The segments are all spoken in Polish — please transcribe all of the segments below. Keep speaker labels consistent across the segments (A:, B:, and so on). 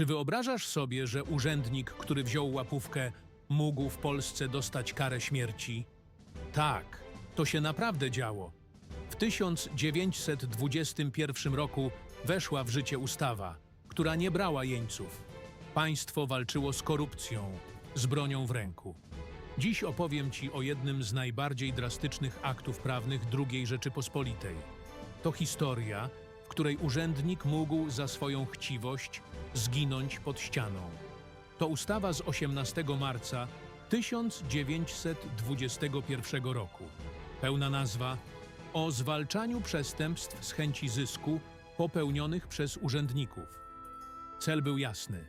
A: Czy wyobrażasz sobie, że urzędnik, który wziął łapówkę, mógł w Polsce dostać karę śmierci? Tak, to się naprawdę działo. W 1921 roku weszła w życie ustawa, która nie brała jeńców. Państwo walczyło z korupcją, z bronią w ręku. Dziś opowiem Ci o jednym z najbardziej drastycznych aktów prawnych II Rzeczypospolitej. To historia, której urzędnik mógł za swoją chciwość zginąć pod ścianą. To ustawa z 18 marca 1921 roku. Pełna nazwa o zwalczaniu przestępstw z chęci zysku popełnionych przez urzędników. Cel był jasny: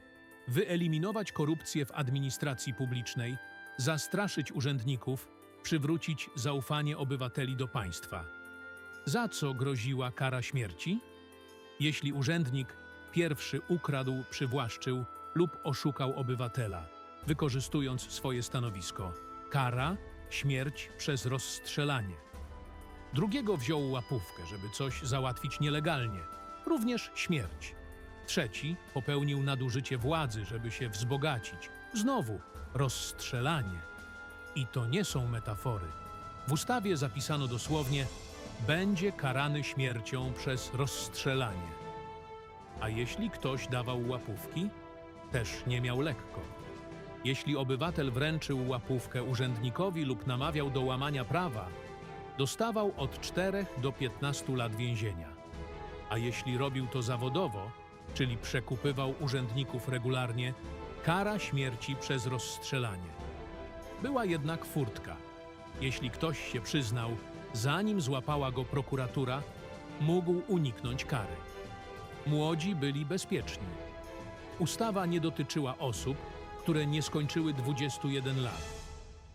A: wyeliminować korupcję w administracji publicznej, zastraszyć urzędników, przywrócić zaufanie obywateli do państwa. Za co groziła kara śmierci? Jeśli urzędnik pierwszy ukradł, przywłaszczył lub oszukał obywatela, wykorzystując swoje stanowisko. Kara śmierć przez rozstrzelanie. Drugiego wziął łapówkę, żeby coś załatwić nielegalnie, również śmierć. Trzeci popełnił nadużycie władzy, żeby się wzbogacić, znowu rozstrzelanie. I to nie są metafory. W ustawie zapisano dosłownie: będzie karany śmiercią przez rozstrzelanie. A jeśli ktoś dawał łapówki, też nie miał lekko. Jeśli obywatel wręczył łapówkę urzędnikowi lub namawiał do łamania prawa, dostawał od 4 do 15 lat więzienia. A jeśli robił to zawodowo, czyli przekupywał urzędników regularnie, kara śmierci przez rozstrzelanie. Była jednak furtka. Jeśli ktoś się przyznał, zanim złapała go prokuratura, mógł uniknąć kary. Młodzi byli bezpieczni. Ustawa nie dotyczyła osób, które nie skończyły 21 lat,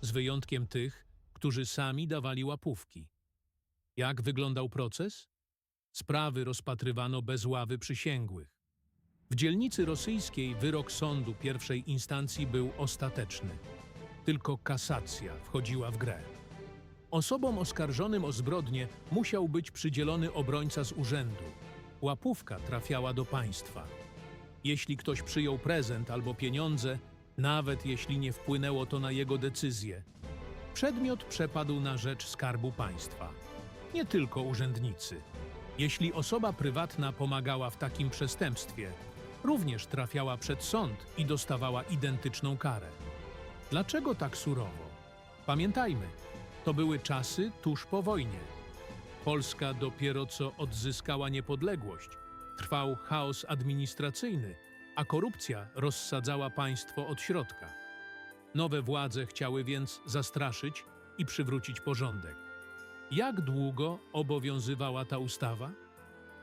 A: z wyjątkiem tych, którzy sami dawali łapówki. Jak wyglądał proces? Sprawy rozpatrywano bez ławy przysięgłych. W dzielnicy rosyjskiej wyrok sądu pierwszej instancji był ostateczny. Tylko kasacja wchodziła w grę. Osobom oskarżonym o zbrodnię musiał być przydzielony obrońca z urzędu. Łapówka trafiała do państwa. Jeśli ktoś przyjął prezent albo pieniądze, nawet jeśli nie wpłynęło to na jego decyzję, przedmiot przepadł na rzecz skarbu państwa. Nie tylko urzędnicy. Jeśli osoba prywatna pomagała w takim przestępstwie, również trafiała przed sąd i dostawała identyczną karę. Dlaczego tak surowo? Pamiętajmy, to były czasy tuż po wojnie. Polska dopiero co odzyskała niepodległość. Trwał chaos administracyjny, a korupcja rozsadzała państwo od środka. Nowe władze chciały więc zastraszyć i przywrócić porządek. Jak długo obowiązywała ta ustawa?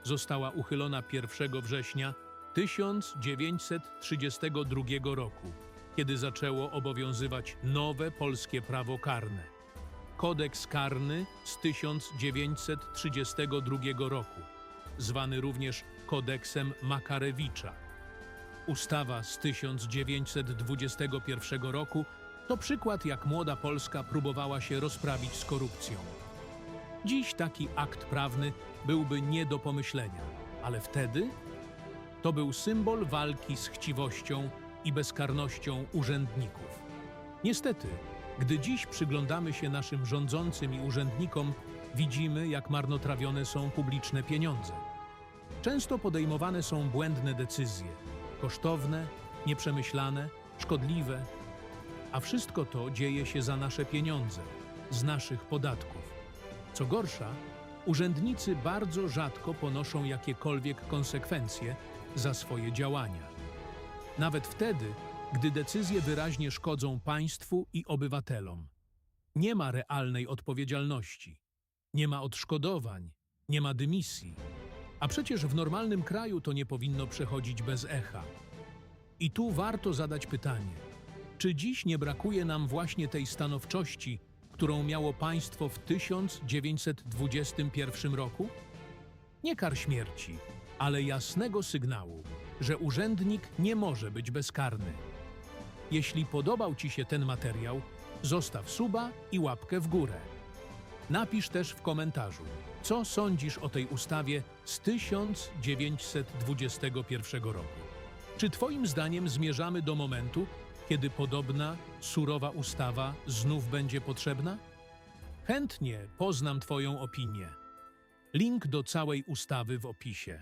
A: Została uchylona 1 września 1932 roku, kiedy zaczęło obowiązywać nowe polskie prawo karne. Kodeks karny z 1932 roku, zwany również kodeksem Makarewicza. Ustawa z 1921 roku to przykład, jak młoda Polska próbowała się rozprawić z korupcją. Dziś taki akt prawny byłby nie do pomyślenia, ale wtedy to był symbol walki z chciwością i bezkarnością urzędników. Niestety, gdy dziś przyglądamy się naszym rządzącym i urzędnikom, widzimy, jak marnotrawione są publiczne pieniądze. Często podejmowane są błędne decyzje, kosztowne, nieprzemyślane, szkodliwe, a wszystko to dzieje się za nasze pieniądze, z naszych podatków. Co gorsza, urzędnicy bardzo rzadko ponoszą jakiekolwiek konsekwencje za swoje działania. Nawet wtedy, gdy decyzje wyraźnie szkodzą państwu i obywatelom. Nie ma realnej odpowiedzialności, nie ma odszkodowań, nie ma dymisji. A przecież w normalnym kraju to nie powinno przechodzić bez echa. I tu warto zadać pytanie: czy dziś nie brakuje nam właśnie tej stanowczości, którą miało państwo w 1921 roku? Nie kar śmierci, ale jasnego sygnału, że urzędnik nie może być bezkarny. Jeśli podobał Ci się ten materiał, zostaw suba i łapkę w górę. Napisz też w komentarzu, co sądzisz o tej ustawie z 1921 roku. Czy Twoim zdaniem zmierzamy do momentu, kiedy podobna, surowa ustawa znów będzie potrzebna? Chętnie poznam Twoją opinię. Link do całej ustawy w opisie.